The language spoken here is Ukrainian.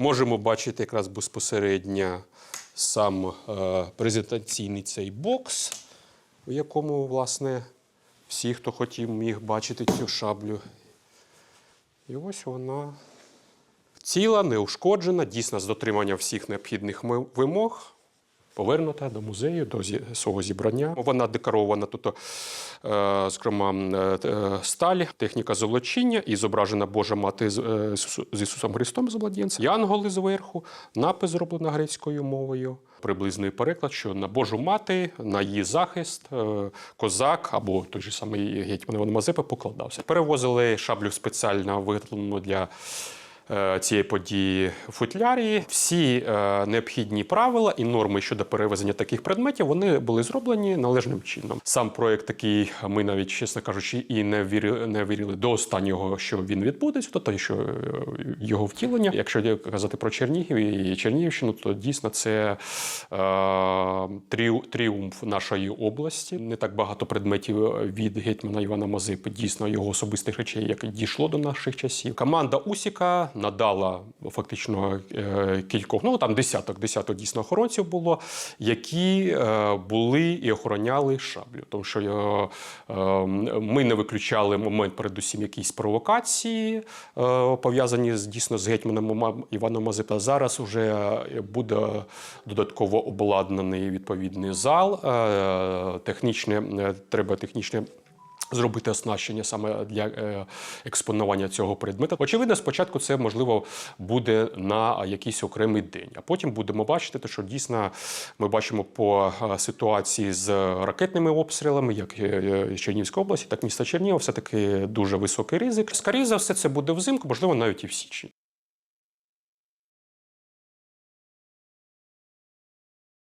Можемо бачити якраз безпосередньо сам е, презентаційний цей бокс, в якому, власне, всі, хто хотів, міг бачити цю шаблю. І ось вона ціла, неушкоджена, дійсно з дотриманням всіх необхідних вимог. Повернута до музею, до свого зібрання. Вона декорована тут, е, зокрема, е, е, сталь, техніка золочіння і зображена Божа мати з, Ісусом Христом з младенцем. Янголи зверху, напис зроблена грецькою мовою. Приблизний переклад, що на Божу мати, на її захист, козак або той же самий гетьман Іван Мазепа покладався. Перевозили шаблю спеціально виготовлену для цієї події в футлярі. Всі е, необхідні правила і норми щодо перевезення таких предметів вони були зроблені належним чином. Сам проект такий, ми навіть, чесно кажучи, і не вірили, не вірили до останнього, що він відбудеться, тобто що е, його втілення. Якщо казати про Чернігів і Чернігівщину, то дійсно це е, тріу- тріумф нашої області. Не так багато предметів від гетьмана Івана Мазепи, дійсно його особистих речей, як дійшло до наших часів. Команда Усіка надала фактично е, кількох, ну там десяток, десяток дійсно охоронців було, які е, були і охороняли шаблю. Тому що е, ми не виключали момент, передусім, якісь провокації, пов'язані з дійсно з гетьманом Ма- Іваном Мазепа. Зараз вже буде додатково обладнаний відповідний зал. Технічне треба технічне. Зробити оснащення саме для е, експонування цього предмета. Очевидно, спочатку це можливо буде на якийсь окремий день, а потім будемо бачити, те, що дійсно ми бачимо по е, ситуації з ракетними обстрілами, як е, Чернігівської області, так і міста Чернігова, все таки дуже високий ризик. Скоріше за все, це буде взимку, можливо, навіть і в січні.